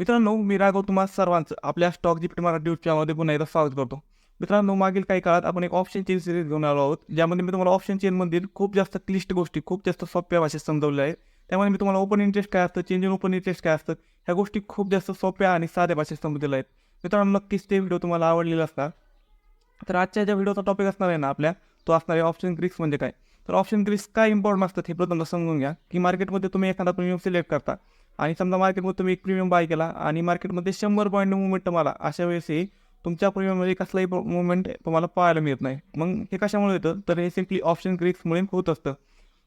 मित्रांनो मी राघव तुम्हा सर्वांचं आपल्या स्टॉक जीपीटी मराठी न्यूज चॅनलमध्ये पुन्हा एकदा स्वागत करतो. मित्रांनो मागील काही काळात आपण एक ऑप्शन चेन सिरीज घेऊन आलो आहोत ज्यामध्ये मी तुम्हाला ऑप्शन चेनमधील खूप जास्त क्लिष्ट गोष्टी खूप जास्त सोप्या भाषेत समजवल्या आहेत. त्यामुळे मी तुम्हाला ओपन इंटरेस्ट काय असतं चेंज इन ओपन इंटरेस्ट काय असतं ह्या गोष्टी खूप जास्त सोप्या आणि साध्या भाषेत समजलेल्या आहेत. मित्रांनो नक्कीच ते व्हिडिओ तुम्हाला आवडलेला असणार. तर आजच्या ज्या व्हिडिओचा टॉपिक असणार आहे ना आपल्या तो असणार आहे ऑप्शन ग्रिक्स म्हणजे काय? तर ऑप्शन ग्रिक्स काय इम्पॉर्टंट असतात हे प्रथम समजून घ्या. की मार्केटमध्ये तुम्ही एखादा प्रीमियम सिलेक्ट करता आणि समजा मार्केटमध्ये तुम्ही एक प्रीमियम बाय केला आणि मार्केटमध्ये शंभर पॉईंट मुवमेंट तुम्हाला अशा वेळेसही तुमच्या प्रीमियममध्ये कसलाही मुवमेंट तुम्हाला पाहायला मिळत नाही. मग हे कशामुळे येतं तर हे सिम्पली ऑप्शन ग्रिक्समुळे होत असतं.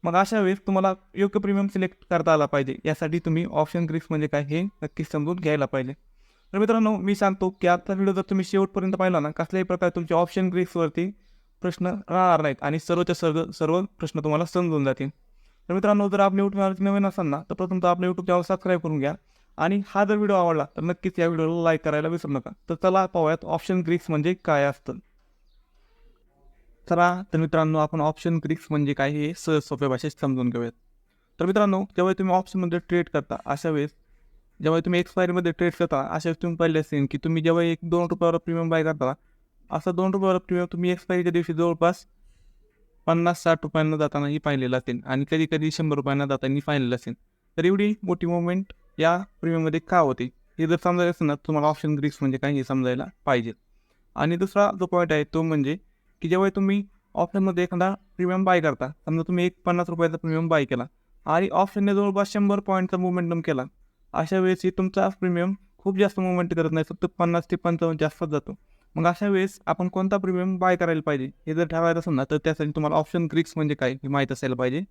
मग अशा वेळेस तुम्हाला योग्य प्रीमियम सिलेक्ट करता आला पाहिजे. यासाठी तुम्ही ऑप्शन ग्रिक्स म्हणजे काय हे नक्कीच समजून घ्यायला पाहिजे. तर मित्रांनो मी सांगतो की आजचा व्हिडिओ जर तुम्ही शेवटपर्यंत पाहिला ना कसल्याही प्रकारे तुमच्या ऑप्शन ग्रिक्सवरती प्रश्न राहणार नाहीत आणि सर्वच्या सर्व सर्व प्रश्न तुम्हाला समजून जातील. तर मित्रांनो जर आपल्या यूट्यूब चॅनलची नवीन असाल ना तर प्रथम तर आपल्या यूट्यूब चॅनल सबस्क्राईब करून घ्या. आणि हा जर व्हिडिओ आवडला तर नक्कीच या व्हिडिओला लाईक करायला विसरू नका. तर चला पाहूयात ऑप्शन ग्रिक्स म्हणजे काय असतं. चला तर मित्रांनो आपण ऑप्शन ग्रिक्स म्हणजे काय हे सहज सोप्या भाषेत समजून घेऊयात. तर मित्रांनो जेव्हा तुम्ही ऑप्शनमध्ये ट्रेड करता अशा वेळेस जेव्हा तुम्ही एक्सपायरीमध्ये ट्रेड करता अशा वेळेस तुम्ही पाहिले असेल की तुम्ही जेव्हा एक दोन रुपयावर प्रीमियम बाय करता असं दोन रुपयावर प्रीमियम तुम्ही एक्सपायरीच्या दिवशी जवळपास पन्नास साठ रुपयांना जातानाही पाहिलेलं असेल आणि कधी कधी शंभर रुपयांना जाताना पाहिलेलं असेल. तर एवढी मोठी मुवमेंट या प्रीमियममध्ये का होते? हे जर समजायचं असेल ना तुम्हाला ऑप्शन ग्रिक्स म्हणजे काय हे समजायला पाहिजे. आणि दुसरा जो पॉईंट आहे तो म्हणजे की जेव्हा तुम्ही ऑप्शनमध्ये एखादा प्रीमियम बाय करता समजा तुम्ही एक पन्नास रुपयाचा प्रीमियम बाय केला आणि ऑप्शनने जवळपास शंभर पॉईंटचा मुवमेंटम केला अशा वेळेस तुमचा प्रीमियम खूप जास्त मुवमेंट करत नाही फक्त पन्नास ते पंचावन्न जास्तच जातो. मग अशा वेळेस आपण कोणता प्रीमियम बाय करायला पाहिजे? हे जर ठरवायचं असेल ना तर त्यासाठी तुम्हाला ऑप्शन क्रिक्स म्हणजे काय हे माहीत असायला पाहिजे.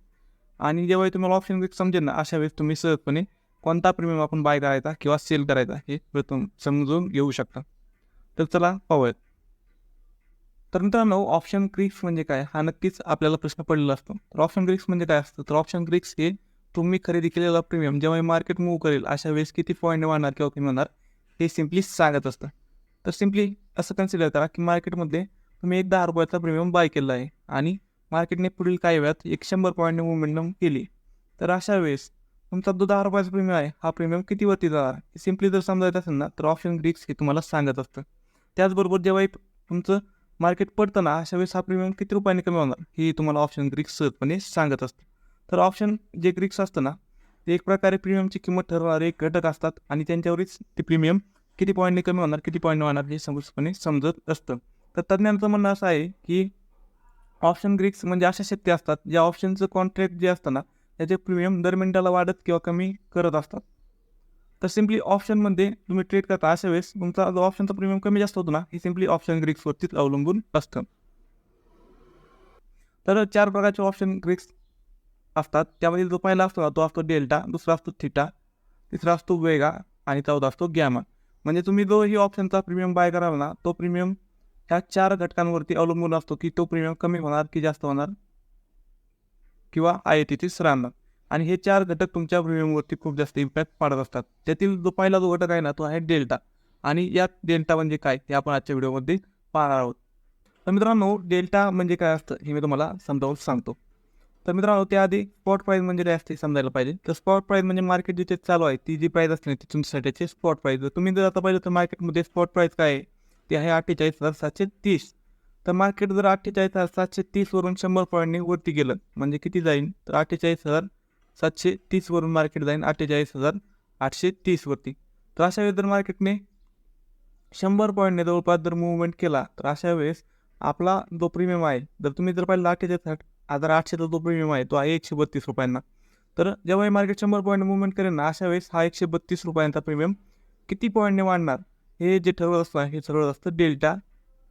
आणि जेव्हा तुम्हाला ऑप्शन क्रिक्स समजेल ना अशा वेळेस तुम्ही सहजपणे कोणता प्रीमियम आपण बाय करायचा किंवा सेल करायचा हे प्रथम समजून घेऊ शकता. तर चला पाहूयात. तर मित्रांनो ऑप्शन क्रिक्स म्हणजे काय? हा नक्कीच आपल्याला प्रश्न पडलेला असतो. तर ऑप्शन क्रिक्स म्हणजे काय असतं? तर ऑप्शन क्रिक्स हे तुम्ही खरेदी केलेला प्रीमियम जेव्हा मार्केट मूव्ह करेल अशा वेळेस किती पॉईंट वाढणार किंवा कमी होणार हे सिम्पली सांगत असतं. तर सिम्पली असं कन्सिडर करा की मार्केटमध्ये तुम्ही एक दहा रुपयाचा प्रीमियम बाय केला आहे आणि मार्केटने पुढील काही वेळात एक शंभर पॉईंट मुवमेंट केली. तर अशा वेळेस तुमचा जो दहा रुपयाचा प्रीमियम आहे हा प्रीमियम किती वरती जाणार? हे सिम्पली जर समजायचं असेल ना तर ऑप्शन ग्रिक्स हे तुम्हाला सांगत असतं. त्याचबरोबर जेव्हा तुमचं मार्केट पडतं ना अशा वेळेस हा प्रीमियम किती रुपयाने कमी होणार? हे तुम्हाला ऑप्शन ग्रिक्स सहजपणे सांगत असतं. तर ऑप्शन जे ग्रिक्स असतं ना ते एक प्रकारे प्रीमियमची किंमत ठरवणारे एक घटक असतात आणि त्यांच्यावरच ते प्रीमियम किती पॉईंटने कमी होणार किती पॉईंट होणार हे समजपणे समजत असतं. तर तज्ज्ञांचं म्हणणं असं आहे की ऑप्शन ग्रिक्स म्हणजे अशा शक्ती असतात ज्या ऑप्शनचं कॉन्ट्रॅक्ट जे असतं ना त्याचे प्रीमियम दर मिनिटाला वाढत किंवा कमी करत असतात. तर सिम्पली ऑप्शनमध्ये तुम्ही ट्रेड करता अशा वेळेस तुमचा जो ऑप्शनचा प्रीमियम कमी जास्त होतो ना हे सिम्पली ऑप्शन ग्रिक्सवरतीच अवलंबून असतं. तर चार प्रकारचे ऑप्शन ग्रिक्स असतात. त्यामध्ये जो पहिला असतो ना तो असतो डेल्टा दुसरा असतो थिटा तिसरा असतो वेगा आणि चौथा असतो गॅमा म्हणजे तुम्ही जो ही ऑप्शनचा प्रीमियम बाय कराल ना तो प्रीमियम ह्या चार घटकांवरती अवलंबून असतो की तो प्रीमियम कमी होणार की जास्त होणार? किंवा आय तिथेच राहणार आणि हे चार घटक तुमच्या प्रीमियमवरती खूप जास्त इम्पॅक्ट पाडत असतात. त्यातील जो पहिला जो घटक आहे ना तो आहे डेल्टा आणि यात डेल्टा म्हणजे काय हे आपण आजच्या व्हिडिओमध्ये पाहणार आहोत. तर मित्रांनो डेल्टा म्हणजे काय असतं हे मी तुम्हाला समजावून सांगतो. तर मित्रांनो त्याआधी स्पॉट प्राईज म्हणजे काय असते समजायला पाहिजे. तर स्पॉट प्राईज म्हणजे मार्केट जिथे चालू आहे ती जी प्राईज असते ना ती तुमच्यासाठीचे स्पॉट प्राईज जर तुम्ही जर आता पाहिलं तर मार्केटमध्ये स्पॉट प्राईज काय आहे? ते आहे अठ्ठेचाळीस हजार सातशे तीस. तर मार्केट जर अठ्ठेचाळीस हजार सातशे तीसवरून शंभर पॉईंटने वरती गेलं म्हणजे किती जाईल तर अठ्ठेचाळीस हजार सातशे तीसवरून मार्केट जाईल अठ्ठेचाळीस हजार आठशे तीसवरती तर अशा वेळेस जर मार्केटने शंभर पॉईंटने जवळपास जर मुवमेंट केला तर अशा वेळेस आपला जो प्रीमियम आहे जर तुम्ही जर पाहिलं अठ्ठेचाळीस हजार आठशेचा जो प्रीमियम आहे. तो आहे एकशे बत्तीस रुपयांना. तर जेव्हा हे मार्केट शंभर पॉईंट मुवमेंट करेल ना अशा वेळेस हा एकशे बत्तीस रुपयांचा प्रीमियम किती पॉईंटने वाढणार? हे जे ठरवत असतं हे ठरवत असतं डेल्टा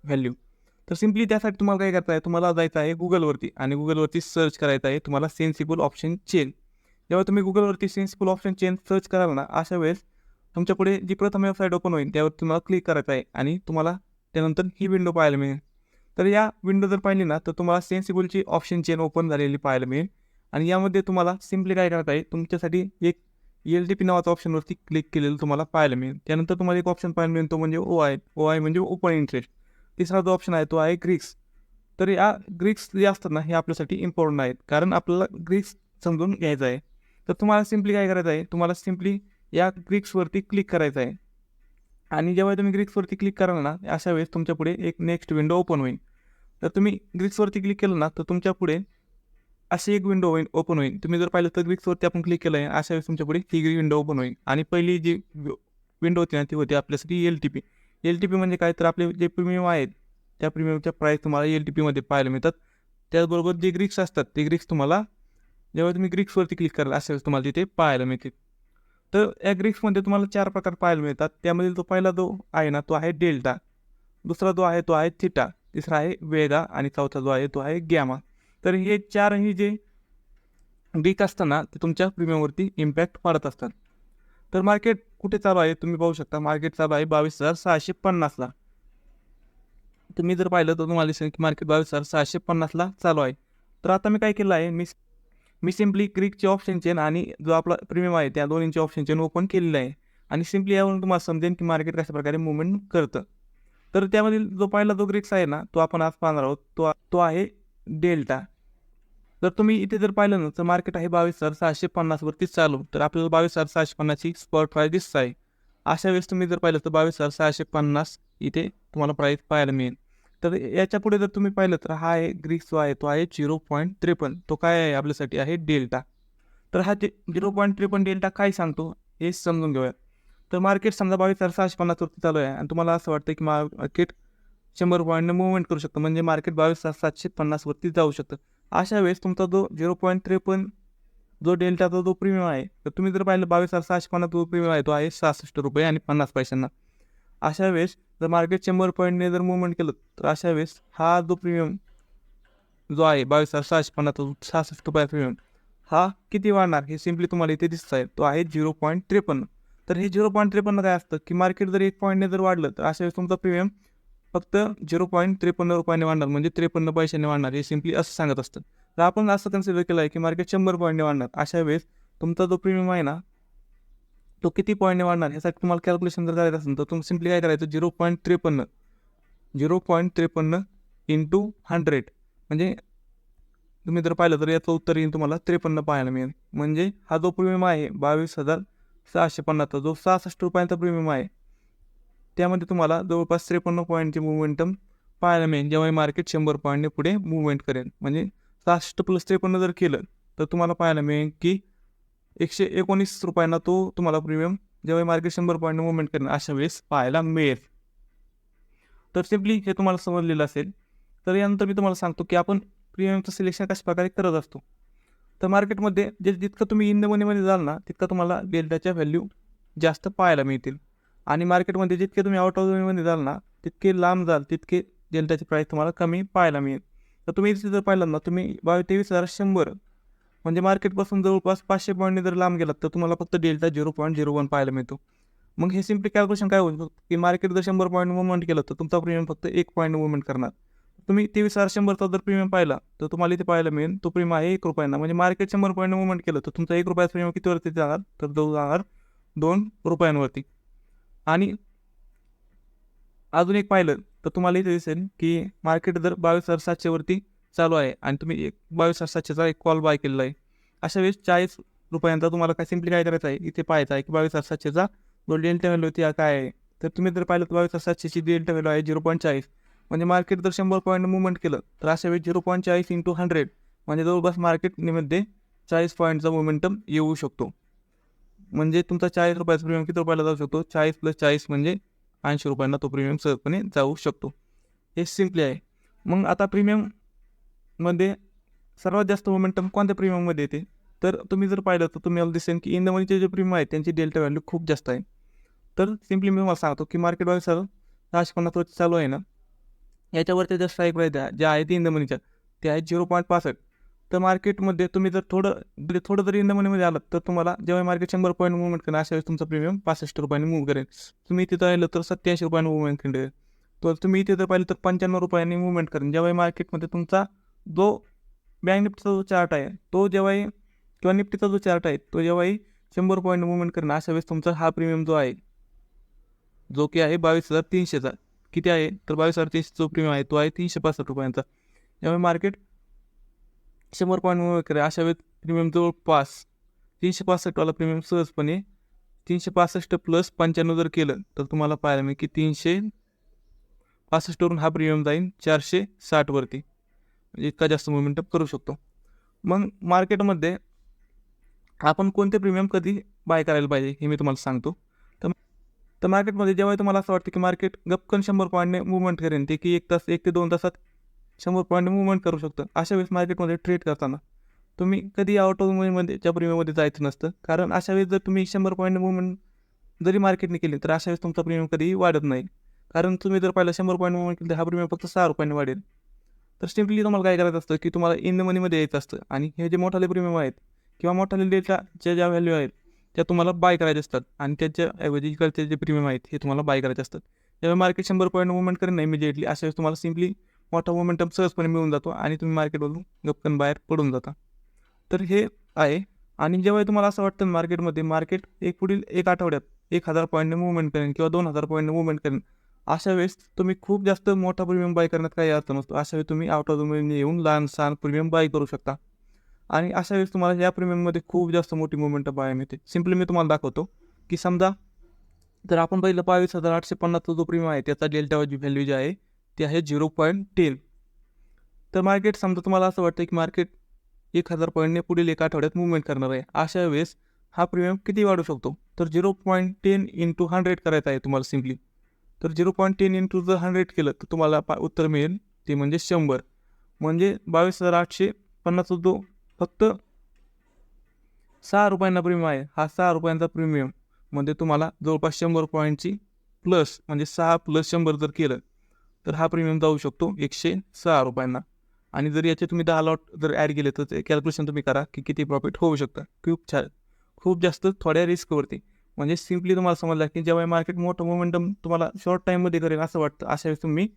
व्हॅल्यू तर सिम्पली त्यासाठी तुम्हाला काय करता आहे? तुम्हाला जायचं आहे गुगलवरती आणि गुगलवरती सर्च करायचं आहे. तुम्हाला सेन्सिबल ऑप्शन चेन जेव्हा तुम्ही गुगलवरती सेन्सिबल ऑप्शन चेन सर्च कराल ना अशा वेळेस तुमच्यापुढे जी प्रथम वेबसाईट ओपन होईल त्यावर तुम्हाला क्लिक करायचं आहे आणि तुम्हाला त्यानंतर ही विंडो पाहायला मिळेल. तर या विंडो जर पाहिली ना तर तुम्हाला सेन्सिबलची ऑप्शन चेन ओपन झालेली पाहायला मिळेल. आणि यामध्ये तुम्हाला सिम्पली काय करता आहे तुमच्यासाठी एक एल टी पी नावाचा ऑप्शनवरती क्लिक केलेलं तुम्हाला पाहायला मिळेल. त्यानंतर तुम्हाला एक ऑप्शन पाहायला मिळेल तो म्हणजे ओ आय ओ आय म्हणजे ओपन इंटरेस्ट तिसरा जो ऑप्शन आहे तो आहे ग्रीक्स तर या ग्रीक्स जे असतात ना हे आपल्यासाठी इम्पॉर्टंट आहेत. कारण आपल्याला ग्रीक्स समजून घ्यायचं आहे. तर तुम्हाला सिम्पली काय करायचं आहे? तुम्हाला सिम्पली या ग्रीक्सवरती क्लिक करायचं आहे. आणि जेव्हा तुम्ही ग्रीक्सवरती क्लिक कराल ना अशा वेळेस तुमच्यापुढे एक नेक्स्ट विंडो ओपन होईल. तर तुम्ही ग्रीक्सवरती क्लिक केलं ना तर तुमच्यापुढे अशी एक विंडो होईल ओपन होईल. तुम्ही जर पाहिलं तर ग्रीक्सवरती आपण क्लिक केलं आहे अशा वेळेस तुमच्यापुढे ही विंडो ओपन होईल. आणि पहिली जी विंडो होती ना ती होती आपल्यासाठी L T P L T P म्हणजे काय? तर आपले जे प्रीमियम आहेत त्या प्रीमियमच्या प्राईस तुम्हाला एल टी पीमध्ये पाहायला मिळतात. त्याचबरोबर जे ग्रीक्स असतात ते ग्रीक्स तुम्हाला जेव्हा तुम्ही ग्रीक्सवरती क्लिक कराल अशा वेळेस तुम्हाला तिथे पाहायला मिळतील. तर ॲग्रिक्समध्ये तुम्हाला चार प्रकार पाहायला मिळतात. त्यामध्ये जो पहिला जो आहे ना तो आहे डेल्टा दुसरा जो आहे तो आहे थिटा तिसरा आहे वेगा आणि चौथा जो आहे तो आहे गॅमा तर हे चारही जे वीक असताना ते तुमच्या प्रीमियमवरती इम्पॅक्ट पडत असतात. तर मार्केट कुठे चालू आहे? तुम्ही पाहू शकता. मार्केट चालू आहे बावीस हजार सहाशे पन्नासला तुम्ही जर पाहिलं तर तुम्हाला दिसेल की मार्केट बावीस हजार सहाशे पन्नासला चालू आहे. तर आता मी काय केलं आहे? मी मी सिम्पली क्रिकचे ऑप्शन चेन आणि जो आपला प्रीमियम आहे त्या दोन्हींचे ऑप्शन चेन ओपन केलेलं आहे. आणि सिम्पली यावरून तुम्हाला समजेन की मार्केट कशा प्रकारे मुवमेंट करतं. तर त्यामधील जो पहिला जो ग्रिक्स आहे ना तो आपण आज पाहणार आहोत. तो तो आहे डेल्टा जर तुम्ही इथे जर पाहिलं ना तर मार्केट आहे बावीस हजार सहाशे पन्नासवरतीच चालू. तर आपल्याला बावीस हजार सहाशे पन्नासची स्पॉट प्राईस दिसत आहे. अशा वेळेस तुम्ही जर पाहिलं तर बावीस हजार सहाशे पन्नास इथे तुम्हाला प्राईस पाहायला मिळेल. तर याच्यापुढे जर तुम्ही पाहिलं तर हा आहे ग्रीक्स जो आहे तो आहे झिरो पॉईंट त्रेपन्न. तो काय आहे? आपल्यासाठी आहे डेल्टा. तर हा जे झिरो पॉईंट त्रेपन्न डेल्टा काय सांगतो? हे समजून घेऊया तर मार्केट समजा बावीस हजार सहाशे पन्नासवरती चालू आहे आणि तुम्हाला असं वाटतं की मार्केट शंभर पॉईंटनं मुवमेंट करू शकतं. म्हणजे मार्केट बावीस हजार सातशे पन्नासवरती जाऊ शकतं. अशा वेळेस तुमचा जो झिरो पॉईंट त्रेपन्न जो डेल्टाचा जो प्रीमियम आहे तर तुम्ही जर पाहिलं बावीस हजार सहाशे पन्नास जो प्रीमियम आहे तो आहे सहासष्ट रुपये आणि पन्नास पैशांना. अशा वेळेस जर मार्केट शंभर पॉईंटने जर मुवमेंट केलं तर अशा वेळेस हा जो प्रीमियम जो आहे बावीस हजार सहाशे पन्नास सहासष्ट रुपया प्रीमियम हा किती वाढणार हे सिम्पली तुम्हाला इथे दिसत आहे तो आहे झिरो पॉईंट त्रेपन्न. तर हे झिरो पॉईंट त्रेपन्न काय असतं? की मार्केट जर एक पॉईंटने जर वाढलं तर अशा वेळेस तुमचा प्रीमियम फक्त झिरो पॉईंट त्रेपन्न रुपयाने वाढणार. म्हणजे त्रेपन्न पैशाने वाढणार हे सिम्पली असं सांगत असतं. तर आपण असं कन्सिडर केलं आहे की मार्केट शंभर पॉईंटने वाढणार. अशा वेळेस तुमचा जो प्रीमियम आहे ना तो किती पॉईंटने वाढणार? ह्यासाठी तुम्हाला कॅल्क्युलेशन जर करायचं असेल तर तुम्ही सिम्पली काय करायचं? झिरो पॉईंट त्रेपन्न. झिरो पॉईंट त्रेपन्न इंटू हंड्रेड म्हणजे तुम्ही जर पाहिलं तर याचं उत्तर येईल तुम्हाला त्रेपन्न पाहायला मिळेल. म्हणजे हा जो प्रीमियम आहे बावीस हजार सहाशे पन्नासचा जो सहासष्ट रुपयांचा प्रीमियम आहे त्यामध्ये तुम्हाला जवळपास त्रेपन्न पॉईंटची मुवमेंटम पाहायला मिळेल. जेव्हा मार्केट शंभर पॉईंटने पुढे मुवमेंट करेल. म्हणजे सहासष्ट प्लस त्रेपन्न जर केलं तर तुम्हाला पाहायला मिळेल की एकशे एकोणीस रुपयांना तो तुम्हाला प्रीमियम जेव्हा मार्केट शंभर पॉईंट मुवमेंट करेल अशा वेळेस पाहायला मिळेल. तर सिम्पली हे तुम्हाला समजलेलं असेल. तर यानंतर मी तुम्हाला सांगतो की आपण प्रीमियमचं सिलेक्शन कशा प्रकारे करत असतो. तर मार्केटमध्ये जे जितकं तुम्ही इन द मनीमध्ये जाल ना तितकं तुम्हाला डेल्टाच्या व्हॅल्यू जास्त पाहायला मिळतील. आणि मार्केटमध्ये जितके तुम्ही आउट ऑफ द मनीमध्ये जाल ना तितके लांब जाल तितके डेल्टाची प्राईस तुम्हाला कमी पाहायला मिळेल. तर तुम्ही इथे जर पाहिलं ना तुम्ही बावीस तेवीस हजार शंभर म्हणजे मार्केटपासून जवळपास पाचशे पॉईंटने जर लांब गेलात तर तुम्हाला फक्त delta zero point zero one पाहायला मिळतो. मग हे सिम्पली कॅल्क्युलेशन काय होईल? की मार्केट जर शंभर पॉईंट मुवमेंट केलं तर तुमचा प्रीमियम फक्त एक पॉईंट मुवमेंट करणार. तुम्ही तेवीस हजार शंभरचा जर प्रीमियम पाहिला तर तुम्हाला इथे पाहायला मिळेल तो प्रीमियम आहे एक रुपयांना. म्हणजे मार्केट शंभर पॉईंट मुवमेंट केलं तर तुमचा एक रुपयाचा प्रीमियम कितीवरती जाणार? तर दोन जाणार दोन रुपयांवरती. आणि अजून एक पाहिलं तर तुम्हाला इथे दिसेल की मार्केट जर बावीस हजार सातशेवरती चालू आहे आणि तुम्ही एक बावीस हजार सातशेचा एक कॉल बाय केलेला आहे. अशा वेळेस चाळीस रुपयांचा तुम्हाला काय सिम्पली काय करायचं आहे? इथे पाहायचं आहे की बावीस हजार सातशेचा जो डेल्टा व्हॅल्यू होती काय आहे? तर तुम्ही जर पाहिलं तर बावीस हजार सातशेची डेल्टा व्हॅल्यू आहे झिरो पॉईंट चाळीस. म्हणजे मार्केट जर शंभर पॉईंट मुवमेंट केलं तर अशा वेळेस झिरो पॉईंट चाळीस इंटू हंड्रेड म्हणजे जवळपास मार्केटमध्ये चाळीस पॉईंटचा मोमेंटम येऊ शकतो. म्हणजे तुमचा चाळीस रुपयाचा प्रीमियम किती रुपयाला जाऊ शकतो? चाळीस प्लस चाळीस म्हणजे ऐंशी रुपयांना तो प्रीमियम सहजपणे जाऊ शकतो. हे सिम्पली आहे. मग आता प्रीमियम मध्ये सर्वात जास्त मोमेंटम कोणत्या प्रीमियममध्ये येते? तर तुम्ही जर पाहिलं तर तुम्हाला दिसेल की इन द मनीचे जे प्रीमियम आहे त्यांची डेल्टा व्हॅल्यू खूप जास्त आहे. तर सिम्पली मी मला सांगतो की मार्केट व्हॅल्यू सर सहाशे पन्नासवरती चालू आहे ना? याच्यावरती ज्या स्ट्राईक प्राईज ज्या आहेत इन द मनीच्या ते आहेत झिरो पॉईंट पासष्ट. तर मार्केटमध्ये तुम्ही जर थोडं थोडं जरी इन द मनीमध्ये आलात तर तुम्हाला जेव्हा मार्केट शंभर पॉईंट मुवमेंट करेल अशा वेळेस तुमचा प्रीमियम पासष्ट रुपयांनी मूव्ह करेल. तुम्ही तिथं राहिलं तर सत्याऐंशी रुपयांनी मुवमेंट करेल. तर तुम्ही इथे जर पाहिलं तर पंच्याण्णव रुपयांनी मुवमेंट करेल. जेव्हा मार्केटमध्ये तुमचा जो बँक निफ्टीचा जो चार्ट आहे तो जेव्हाही किंवा निफ्टीचा जो चार्ट आहे तो जेव्हाही शंभर पॉईंट मुवमेंट करेन अशा वेळेस तुमचा हा प्रीमियम जो आहे जो की आहे बावीस हजार तीनशेचा किती आहे? तर बावीस हजार तीनशे जो प्रीमियम आहे तो आहे तीनशे पासष्ट रुपयांचा. त्यामुळे मार्केट शंभर पॉईंट मुवमेंट करेल अशा वेळेस प्रीमियम जवळपास तीनशे पासष्टवाला प्रीमियम सहजपणे तीनशे पासष्ट प्लस पंच्याण्णव जर केलं तर तुम्हाला पाहायला मिळेल की तीनशे पासष्टवरून हा प्रीमियम जाईल चारशे साठवरती म्हणजे इतका जास्त मुवमेंटअप करू शकतो. मग मार्केटमध्ये आपण कोणते प्रीमियम कधी बाय करायला पाहिजे हे मी तुम्हाला सांगतो. तर तर मार्केटमध्ये जेव्हा तुम्हाला असं वाटतं की मार्केट गपकन शंभर पॉईंटने मुवमेंट करेन ते की एक तास एक ते दोन तासात शंभर पॉईंटने मुवमेंट करू शकतं अशा वेळेस मार्केटमध्ये ट्रेड करताना तुम्ही कधी आउट ऑफमध्ये ज्या प्रीमियममध्ये जायचं नसतं. कारण अशा वेळेस जर तुम्ही शंभर पॉईंट मुवमेंट जरी मार्केटने केली तर अशा वेळेस तुमचा प्रीमियम कधीही वाढत नाही. कारण तुम्ही जर पाहिलं शंभर पॉईंट मुवमेंट केली तर हा प्रीमियम फक्त सहा रुपयांनी वाढेल. तर सिम्पली तुम्हाला काय करायचं असतं की तुम्हाला इन द मनीमध्ये यायचं असतं. आणि हे जे मोठाले प्रीमियम आहेत किंवा मोठाले डेटा ज्या ज्या व्हॅल्यू आहेत त्या तुम्हाला बाय करायचे असतात. आणि त्याच्या इकडचे जे प्रीमियम आहेत हे तुम्हाला बाय करायचे असतात. त्यामुळे मार्केट शंभर पॉईंट मुवमेंट करेन नाही इमिजिएटली अशा वेळेस तुम्हाला सिम्पली मोठा मोमेंटम सहजपणे मिळून जातो आणि तुम्ही मार्केटमधून गपकन बाहेर पडून जाता. तर हे आहे. आणि जेव्हा तुम्हाला असं वाटतं मार्केटमध्ये मार्केट एक पुढील एक आठवड्यात एक हजार पॉईंटने मुवमेंट करेन किंवा दोन हजार पॉईंटने मुवमेंट करेन अशा वेळेस तुम्ही खूप जास्त मोठा प्रीमियम बाय करण्यात काही अर्थ नसतो. अशा वेळी तुम्ही आउट ऑफ द येऊन लहान सहान प्रीमियम बाय करू शकता. आणि अशा वेळेस तुम्हाला या प्रीमियममध्ये खूप जास्त मोठी मुवमेंट बाय मिळते. सिम्पली मी तुम्हाला दाखवतो की समजा जर आपण पहिलं बावीस हजार आठशे पन्नासचा जो प्रीमियम आहे त्याचा डेल्टा व्हॅल्यू जी आहे ती आहे झिरो पॉईंट टेन तर मार्केट समजा तुम्हाला असं वाटतं की मार्केट एक हजार पॉईंटने पुढील एक आठवड्यात मुवमेंट करणार आहे. अशा वेळेस हा प्रीमियम किती वाढू शकतो? तर zero point ten into hundred करायचा आहे तुम्हाला सिम्पली तर झिरो पॉईंट टेन इंटू जर हंड्रेड केलं तर तुम्हाला पा उत्तर मिळेल. ते म्हणजे शंभर. म्हणजे बावीस हजार आठशे पन्नास जो फक्त सहा रुपयांना प्रीमियम आहे. हा सहा रुपयांचा प्रीमियम म्हणजे तुम्हाला जवळपास शंभर पॉईंटची प्लस म्हणजे सहा प्लस शंभर जर केलं तर हा प्रीमियम जाऊ शकतो एकशे सहा रुपयांना. आणि जर याचे तुम्ही दहा लॉट जर ॲड केले तर ते कॅल्क्युलेशन तुम्ही करा की किती प्रॉफिट होऊ शकतं. खूप छान. खूप जास्त थोड्या रिस्कवरती म्हणजे सिम्पली तुम्हाला समजलं की जेव्हा मार्केट मोठं मोमेंटम तुम्हाला शॉर्ट टाईममध्ये करेल असं वाटतं. अशा वेळेस तुम्ही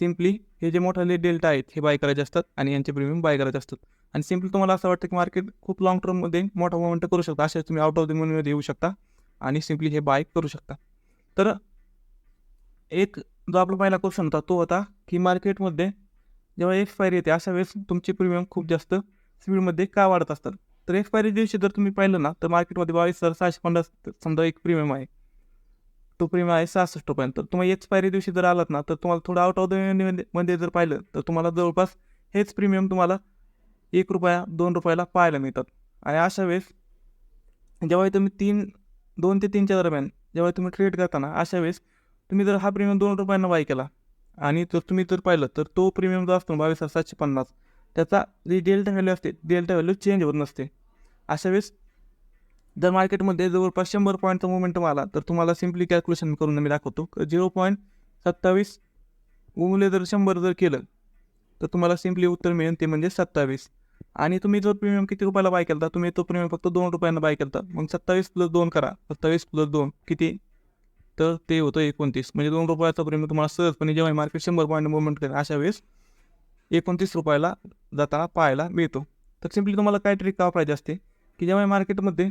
सिम्पली हे जे मोठाले डेल्टा आहेत हे बाय करायचे असतात आणि यांचे प्रीमियम बाय करायचे असतात. आणि सिम्पली तुम्हाला असं वाटतं की मार्केट खूप लॉंग टर्ममध्ये मोठा मोमेंट करू शकता. अशा तुम्ही आउट ऑफ द मनीमध्ये येऊ शकता आणि सिम्पली हे बाय करू शकता. तर एक जो आपला पहिला क्वेश्चन होता तो होता की मार्केटमध्ये जेव्हा एक्सपायरी येते अशा वेळेस तुमचे प्रीमियम खूप जास्त स्पीडमध्ये का वाढत असतात? तर एक्सपायरी दिवशी जर तुम्ही पाहिलं ना तर मार्केटमध्ये बावीस हजार सहाशे पन्नास समजा एक प्रीमियम आहे. तो प्रीमियम आहे सहासष्ट रुपयांत तर तुम्ही एक्सपायरी दिवशी जर आलात ना तर तुम्हाला थोडं आउट ऑफ द मध्ये जर पाहिलं तर तुम्हाला जवळपास हेच प्रीमियम तुम्हाला एक रुपया दोन रुपयाला पाहायला मिळतात. आणि अशा वेळेस जेव्हा तुम्ही तीन दोन ते तीनच्या दरम्यान जेव्हा तुम्ही ट्रेड करताना अशा वेळेस तुम्ही जर हा प्रीमियम दोन रुपयांना बाय केला आणि जर तुम्ही जर पाहिलं तर तो प्रीमियम जो असतो बावीस हजार सातशे पन्नास त्याचा जी डेल्टा व्हॅल्यू असते डेल्टा व्हॅल्यू चेंज होत नसते. अशा वेळेस जर मार्केटमध्ये जवळपास शंभर पॉईंटचा मुवमेंटम आला तर तुम्हाला सिम्पली कॅल्क्युलेशन करून मी दाखवतो. झिरो पॉईंट सत्तावीस गुणले जर शंभर जर केलं तर तुम्हाला सिम्पली उत्तर मिळेल ते म्हणजे सत्तावीस. आणि तुम्ही जो प्रीमियम किती रुपयाला बाय केला तुम्ही तो प्रीमियम फक्त दोन रुपयांना बाय केला मग सत्तावीस प्लस दोन करा. सत्तावीस प्लस दोन किती? तर ते होतं एकोणतीस. म्हणजे दोन रुपयाचा प्रीमियम तुम्हाला सहजपणे जेव्हा मार्केट शंभर पॉईंट मुवमेंट करेल अशा वेळेस एकोणतीस रुपयाला जाताना पाहायला मिळतो. तर सिम्पली तुम्हाला काय ट्रिक वापरायची असते? की जेव्हा मार्केटमध्ये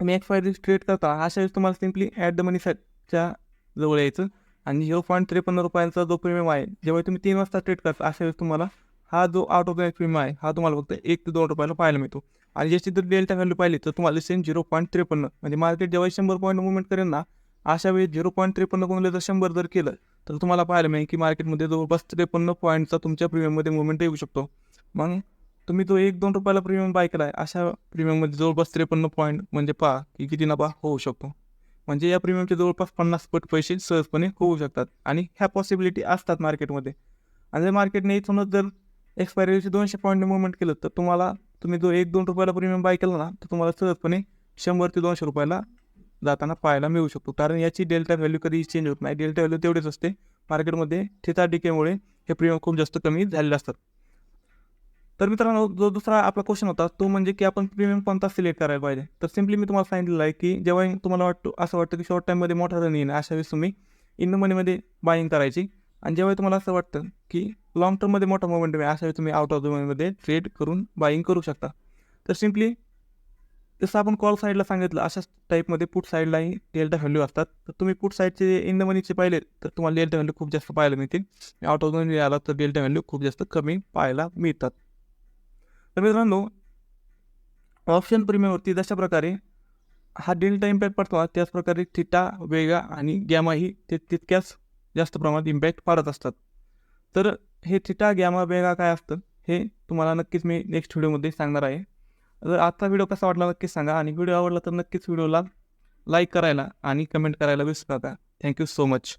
तुम्ही एक्सपायरी ट्रेड करता अशा वेळेस तुम्हाला सिम्पली ॲट द मनी साईडच्या जवळ यायचं. आणि झिरो पॉईंट त्रेपन्न रुपयांचा जो प्रीमियम आहे जेव्हा तुम्ही तीन वाजता ट्रेड करता अशा वेळेस तुम्हाला हा जो आउट ऑफ द प्रीमियम आहे हा तुम्हाला फक्त एक ते दोन रुपयाला पाहायला मिळतो. आणि ज्याची जर डेल्टा व्हॅल्यू पाहिली तर तुम्हाला सेम झिरो पॉईंट त्रेपन्न. म्हणजे मार्केट जेव्हा शंभर पॉईंट मुवमेंट करेल ना अशा वेळी झिरो पॉईंट त्रेपन्न गुणले जर शंभर जर केलं तर तुम्हाला पाहायला मिळेल की मार्केटमध्ये जवळपास त्रेपन्न पॉईंटचा तुमच्या प्रीमियममध्ये मुवमेंट येऊ शकतो. मग तुम्ही तो एक दोन रुपयाला प्रीमियम बाय केलाय आहे अशा प्रीमियममध्ये जवळपास त्रेपन्न पॉईंट म्हणजे पहा की किती नफा होऊ शकतो. म्हणजे या प्रीमियमचे जवळपास पन्नास पट पैसे सहजपणे होऊ शकतात आणि ह्या पॉसिबिलिटी असतात मार्केटमध्ये आणि जर मार्केटने इथूनच जर एक्सपायरी दिवशी दोनशे पॉईंटने मुवमेंट केलं तर तुम्हाला तुम्ही जो एक दोन रुपयाला प्रीमियम बाय केला ना तर तुम्हाला सहजपणे शंभर ते दोनशे रुपयाला जाताना पाहायला मिळू शकतो. कारण याची डेल्टा व्हॅल्यू कधी चेंज होत नाही. डेल्टा व्हॅल्यू तेवढीच असते. मार्केटमध्ये थिटा डिकेमुळे हे प्रीमियम खूप जास्त कमी झालेले असतात. तर मित्रांनो जो दुसरा आपला क्वेश्चन होता तो म्हणजे की आपण प्रीमियम कोणता सिलेक्ट करायला पाहिजे? तर सिम्पली मी तुम्हाला सांगितलेलं आहे की जेव्हा तुम्हाला वाटतो असं वाटतं की शॉर्ट टाईममध्ये मोठा रन येईल अशा वेळेस तुम्ही इन द मनीमध्ये बाईंग करायची. आणि जेव्हा तुम्हाला असं वाटतं की लॉंग टर्ममध्ये मोठा मोमेंट आहे अशा वेळी तुम्ही आउट ऑफ द मनीमध्ये ट्रेड करून बाईंग करू शकता. तर सिम्पली जसं आपण कॉल साईडला सांगितलं अशाच टाईपमध्ये पुट साईडलाही डेल्टा व्हॅल्यू असतात. तर तुम्ही पुट साईडचे इन द मनीचे पाहिले तर तुम्हाला डेल्टा व्हॅल्यू खूप जास्त पाहायला मिळतील. आउट ऑफ द मनी आला तर डेल्टा व्हॅल्यू खूप जास्त कमी पाहायला मिळतात. तर मित्रांनो ऑप्शन प्रीमियमवरती जशा प्रकारे हा डेल्टा इम्पॅक्ट पडतो त्याचप्रकारे थिटा वेगा आणि गॅमाही ते तितक्याच जास्त प्रमाणात इम्पॅक्ट पाडत असतात. तर हे थिटा गॅमा वेगा काय असतं हे तुम्हाला नक्कीच मी नेक्स्ट व्हिडिओमध्ये सांगणार आहे. जर आजचा व्हिडिओ कसा वाटला नक्कीच सांगा. आणि व्हिडिओ आवडला तर नक्कीच व्हिडिओला लाईक करायला आणि कमेंट करायला विसरू नका. Thank you so much.